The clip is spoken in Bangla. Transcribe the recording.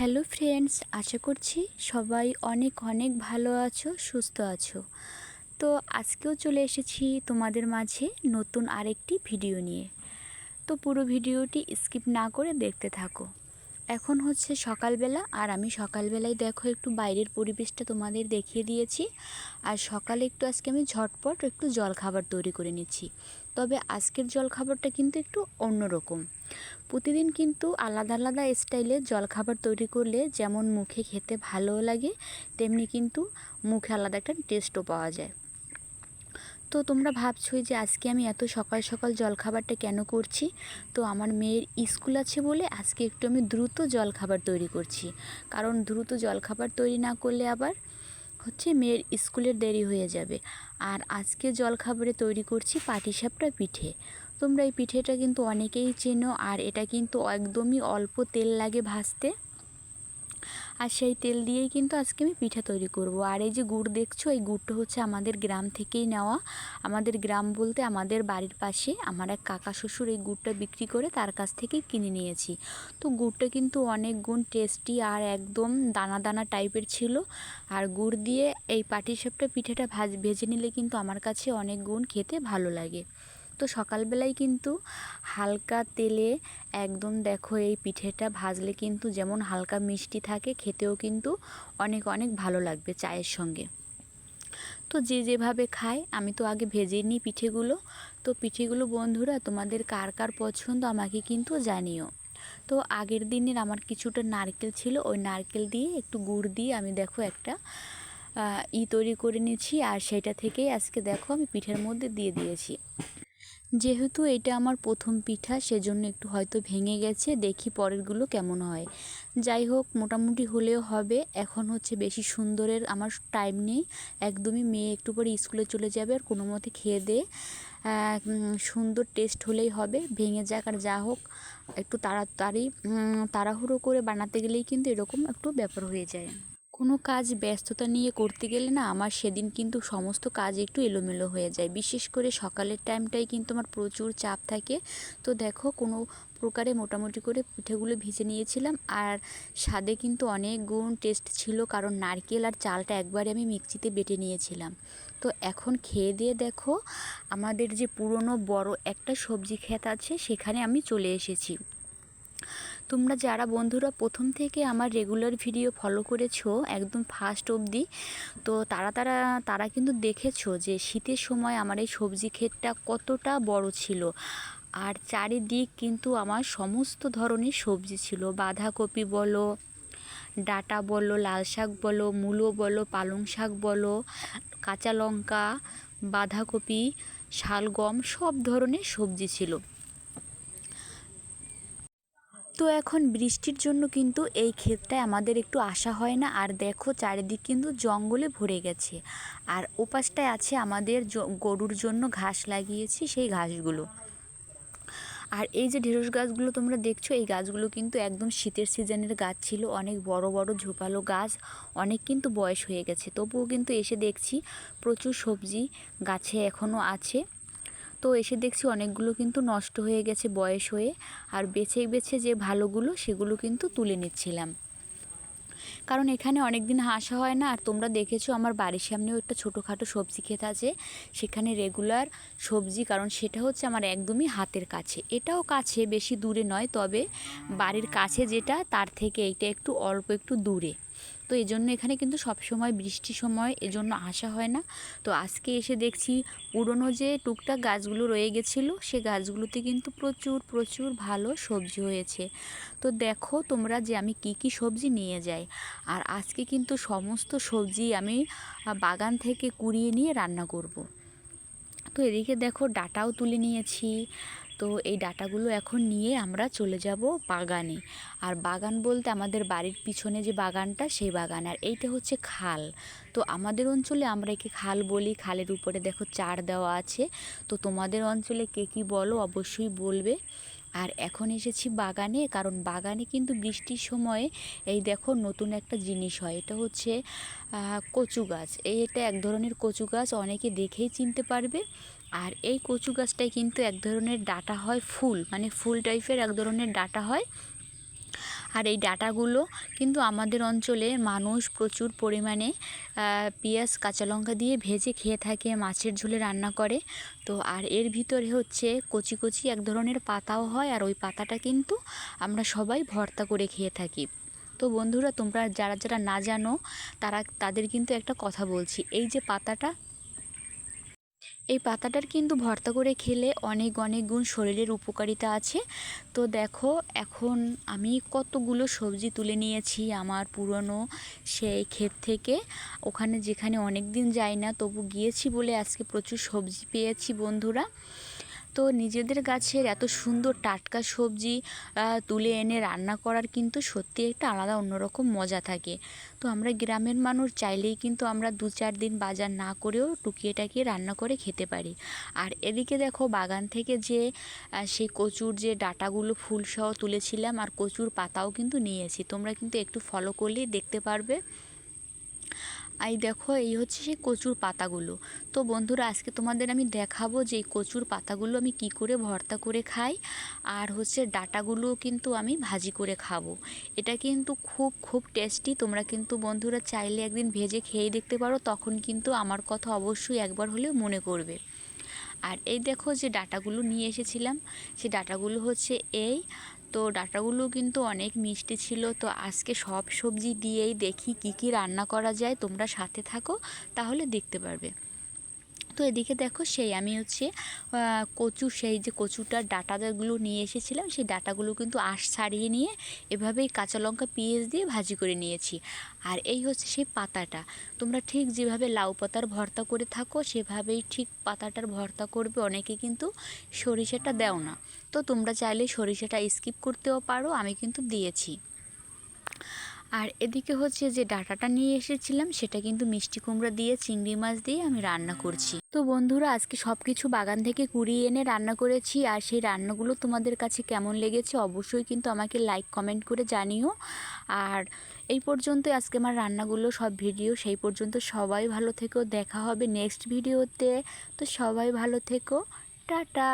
হ্যালো ফ্রেন্ডস আশা করছি সবাই অনেক অনেক ভালো আছো, সুস্থ আছো। তো আজকেও চলে এসেছি তোমাদের মাঝে নতুন আরেকটি ভিডিও নিয়ে। তো পুরো ভিডিওটি স্কিপ না করে দেখতে থাকো। এখন হচ্ছে সকালবেলা, আর আমি সকালবেলায় দেখো একটু বাইরের পরিবেশটা তোমাদের দেখিয়ে দিয়েছি। আর সকালে একটু আজকে আমি ঝটপট একটু জল খাবার তৈরি করে নিচ্ছি। তবে আজকের জল খাবারটা কিন্তু একটু অন্যরকম। প্রতিদিন কিন্তু আলাদা আলাদা স্টাইলে জলখাবার তৈরি করলে যেমন মুখে খেতে ভালোও লাগে, তেমনি কিন্তু মুখে আলাদা একটা টেস্টও পাওয়া যায়। তো তোমরা ভাবছোই যে আজকে আমি এত সকাল সকাল জলখাবারটা কেন করছি? তো আমার মেয়ের স্কুল আছে বলে আজকে একটু আমি দ্রুত জলখাবার তৈরি করছি। কারণ দ্রুত জলখাবার তৈরি না করলে আবার হচ্ছে মেয়ের স্কুলের দেরি হয়ে যাবে। আর আজকে জলখাবারে তৈরি করছি পাটিসাপটা পিঠে। তোমরা এই পিঠেটা কিন্তু অনেকেই চেনো আর এটা কিন্তু একদমই অল্প তেল লাগে ভাজতে। আর সেই তেল দিয়েই কিন্তু আজকে আমি পিঠা তৈরি করব। আর এই যে গুড় দেখছ, এই গুড়টা হচ্ছে আমাদের গ্রাম থেকেই নেওয়া। আমাদের গ্রাম বলতে আমাদের বাড়ির পাশে আমার এক কাকা শ্বশুর এই গুড়টা বিক্রি করে তার কাছ থেকে কিনে নিয়েছি। তো গুড়টা কিন্তু অনেক গুণ টেস্টি আর একদম দানা দানা টাইপের ছিল। আর গুড় দিয়ে এই পাটিসাপটা পিঠাটা ভাজ, ভেজে নিলে কিন্তু আমার কাছে অনেক গুণ খেতে ভালো লাগে। তো সকালবেলায় কিন্তু হালকা তেলে একদম দেখো এই পিঠেটা ভাজলে কিন্তু যেমন হালকা মিষ্টি থাকে, খেতেও কিন্তু অনেক অনেক ভালো লাগবে চায়ের সঙ্গে। তো যে যেভাবে খায়, আমি তো আগে ভেজে নিই পিঠেগুলো। তো পিঠেগুলো বন্ধুরা, তোমাদের কার কার পছন্দ আমাকে কিন্তু জানিও। তো আগের দিনের আমার কিছুটা নারকেল ছিল, ওই নারকেল দিয়ে একটু গুড় দিয়ে আমি দেখো একটা ই তৈরি করে নিয়েছি, আর সেটা থেকেই আজকে দেখো আমি পিঠের মধ্যে দিয়ে দিয়েছি। যেহেতু এটা আমার প্রথম পিঠা, সেজন্য একটু হয়তো ভেঙে গেছে। দেখি পরেরগুলো কেমন হয়। যাই হোক, মোটামুটি হলেও হবে। এখন হচ্ছে বেশি সুন্দরের আমার টাইম নেই। একদমই মেয়ে একটু পরে স্কুলে চলে যাবে আর কোনো মতে খেয়ে দে। সুন্দর টেস্ট হলেই হবে। ভেঙে যাক আর যা হোক, একটু তাড়াতাড়ি তাড়াহুড়ো করে বানাতে গেলেই কিন্তু এরকম একটু ব্যাপার হয়ে যায়। কোনো কাজ ব্যস্ততা নিয়ে করতে গেলে না আমার সেদিন কিন্তু সমস্ত কাজ একটু এলোমেলো হয়ে যায়। বিশেষ করে সকালের টাইমটাই কিন্তু আমার প্রচুর চাপ থাকে। তো দেখো, কোনো প্রকারে মোটামুটি করে পিঠেগুলো ভিজে নিয়েছিলাম। আর স্বাদে কিন্তু অনেক গুণ টেস্ট ছিল, কারণ নারকেল আর চালটা একবারে আমি মিক্সিতে বেটে নিয়েছিলাম। তো এখন খেয়ে দিয়ে দেখো, আমাদের যে পুরনো বড় একটা সবজি ক্ষেত আছে, সেখানে আমি চলে এসেছি। তোমরা যারা বন্ধুরা প্রথম থেকে আমার রেগুলার ভিডিও ফলো করেছ একদম ফার্স্ট অবধি, তো তারা তারা তারা কিন্তু দেখেছ যে শীতের সময় আমার এই সবজি ক্ষেতটা কতটা বড় ছিল। আর চারিদিক কিন্তু আমার সমস্ত ধরনের সবজি ছিল। বাঁধাকপি বলো, ডাটা বলো, লাল শাক বলো, মূলো বলো, পালং শাক বলো, কাঁচা লঙ্কা, বাঁধাকপি, শালগম সব ধরনের সবজি ছিল। তো এখন বৃষ্টির জন্য কিন্তু এই ক্ষেতটায় আমাদের একটু আসা হয় না। আর দেখো চারিদিক কিন্তু জঙ্গলে ভরে গেছে। আর ওপাশটায় আছে আমাদের গরুর জন্য ঘাস লাগিয়েছি সেই ঘাসগুলো। আর এই যে ঢেঁড়স গাছগুলো তোমরা দেখছ, এই গাছগুলো কিন্তু একদম শীতের সিজনের গাছ ছিল। অনেক বড় বড়, ঝোপালো গাছ। অনেক কিন্তু বয়স হয়ে গেছে। তবুও কিন্তু এসে দেখছি প্রচুর সবজি গাছে এখনও আছে। তো এসে দেখছি অনেকগুলো কিন্তু নষ্ট হয়ে গেছে বয়স হয়ে। আর বেছে বেছে যে ভালোগুলো, সেগুলো কিন্তু তুলে নিচ্ছিলাম। কারণ এখানে অনেক দিন হাসা হয় না। আর তোমরা দেখেছ আমার বাড়ির সামনেও একটা ছোটোখাটো সবজি ক্ষেত আছে। সেখানে রেগুলার সবজি, কারণ সেটা হচ্ছে আমার একদমই হাতের কাছে। এটাও কাছে, বেশি দূরে নয়, তবে বাড়ির কাছে যেটা, তার থেকে এইটা একটু অল্প, একটু দূরে। তো এই জন্য এখানে কিন্তু সবসময় বৃষ্টির সময় এজন্য আসা হয় না। তো আজকে এসে দেখছি পুরনো যে টুকটাক গাছগুলো রয়ে গেছিল, সে গাছগুলোতে কিন্তু প্রচুর প্রচুর ভালো সবজি হয়েছে। তো দেখো তোমরা যে আমি কি কি সবজি নিয়ে যাই। আর আজকে কিন্তু সমস্ত সবজি আমি বাগান থেকে কুড়িয়ে নিয়ে রান্না করব। তো এদিকে দেখো ডাটাও তুলে নিয়েছি তো এই ডাটাগুলো এখন নিয়ে আমরা চলে যাব বাগানে। আর বাগান বলতে আমাদের বাড়ির পিছনে যে বাগানটা, সেই বাগান। আর এইটা হচ্ছে খাল। তো আমাদের অঞ্চলে আমরা একে খাল বলি। খালের উপরে দেখো চার দেওয়া আছে। তো তোমাদের অঞ্চলে কে কী বলো অবশ্যই বলবে। আর এখন এসেছি বাগানে, কারণ বাগানে কিন্তু বৃষ্টির সময়ে এই দেখো নতুন একটা জিনিস হয়। এটা হচ্ছে কচু গাছ এটা এক ধরনের কচু গাছ অনেকে দেখেই চিনতে পারবে। আর এই কচু গাছটায় কিন্তু এক ধরনের ডাটা হয় ফুল মানে ফুল টাইপের এক ধরনের ডাটা হয়। আর এই ডাটাগুলো কিন্তু আমাদের অঞ্চলে মানুষ প্রচুর পরিমাণে পেঁয়াজ, কাঁচা লঙ্কা দিয়ে ভেজে খেয়ে থাকে, মাছের ঝোলে রান্না করে। তো আর এর ভিতরে হচ্ছে কচি কচি এক ধরনের পাতাও হয়, আর ওই পাতাটা কিন্তু আমরা সবাই ভর্তা করে খেয়ে থাকি। তো বন্ধুরা, তোমরা যারা যারা না জানো, তারা, তাদের কিন্তু একটা কথা বলছি। এই যে পাতাটা এই পাতাটার কিন্তু ভর্তা করে খেলে অনেক অনেক গুণ শরীরের উপকারিতা আছে। তো দেখো, এখন আমি কতগুলো সবজি তুলে নিয়েছি আমার পুরনো সেই ক্ষেত থেকে। ওখানে যেখানে অনেক দিন যাই না, তবু গিয়েছি বলে আজকে প্রচুর সবজি পেয়েছি বন্ধুরা। তো নিজেদের গাছের এত সুন্দর টাটকা সবজি তুলে এনে রান্না করার কিন্তু সত্যি একটা আলাদা অন্যরকম মজা থাকে। তো আমরা গ্রামের মানুষ চাইলেই কিন্তু আমরা দু চার দিন বাজার না করেও টুকিয়ে টাকিয়ে রান্না করে খেতে পারি। আর এদিকে দেখো বাগান থেকে যে সেই কচুর যে ডাটাগুলো ফুলসহ তুলেছিলাম আর কচুর পাতাও কিন্তু নিয়েছি তোমরা কিন্তু একটু ফলো করলেই দেখতে পারবে। এই দেখো, এই হচ্ছে সেই কচুর পাতাগুলো। তো বন্ধুরা, আজকে তোমাদের আমি দেখাবো যে এই কচুর পাতাগুলো আমি কি করে ভর্তা করে খাই, আর হচ্ছে ডাটাগুলো কিন্তু আমি ভাজি করে খাব। এটা কিন্তু খুব খুব টেস্টি তোমরা কিন্তু বন্ধুরা চাইলে একদিন ভেজে খেয়ে দেখতে পারো, তখন কিন্তু আমার কথা অবশ্যই একবার হলেও মনে করবে। আর এই দেখো যে ডাটাগুলো নিয়ে এসেছিলাম। সেই ডাটাগুলো হচ্ছে এই তো ডাটাগুলো কিন্তু অনেক মিষ্টি ছিল। তো আজকে সব সবজি দিয়েই দেখি কি কি রান্না করা যায়। তোমরা সাথে থাকো, তাহলে দেখতে পারবে। তো এদিকে দেখো সেই আমি হচ্ছে কচু, সেই যে কচুটার ডাটাগুলো নিয়ে এসেছিলাম, সেই ডাটাগুলো কিন্তু আঁশ ছাড়িয়ে নিয়ে এভাবেই কাঁচা লঙ্কা, পেঁয়াজ দিয়ে ভাজি করে নিয়েছি। আর এই হচ্ছে সেই পাতাটা। তোমরা ঠিক যেভাবে লাউ পাতার ভর্তা করে থাকো, সেভাবেই ঠিক পাতাটার ভর্তা করবে। অনেকে কিন্তু সরিষাটা দেও না। তো তোমরা চাইলে সরিষাটা স্কিপ করতেও পারো, আমি কিন্তু দিয়েছি। আর এদিকে হচ্ছে যে ডাটাটা নিয়ে এসেছিলাম, সেটা কিন্তু মিষ্টি কুমড়া দিয়ে, চিংড়ি মাছ দিয়ে আমি রান্না করছি। তো বন্ধুরা, আজকে সব কিছু বাগান থেকে কুড়িয়ে এনে রান্না করেছি, আর সেই রান্নাগুলো তোমাদের কাছে কেমন লেগেছে অবশ্যই কিন্তু আমাকে লাইক, কমেন্ট করে জানিও। আর এই পর্যন্ত আজকে আমার রান্নাগুলো, সব ভিডিও সেই পর্যন্ত। সবাই ভালো থেকো, দেখা হবে নেক্সট ভিডিওতে। তো সবাই ভালো থেকো, টাটা।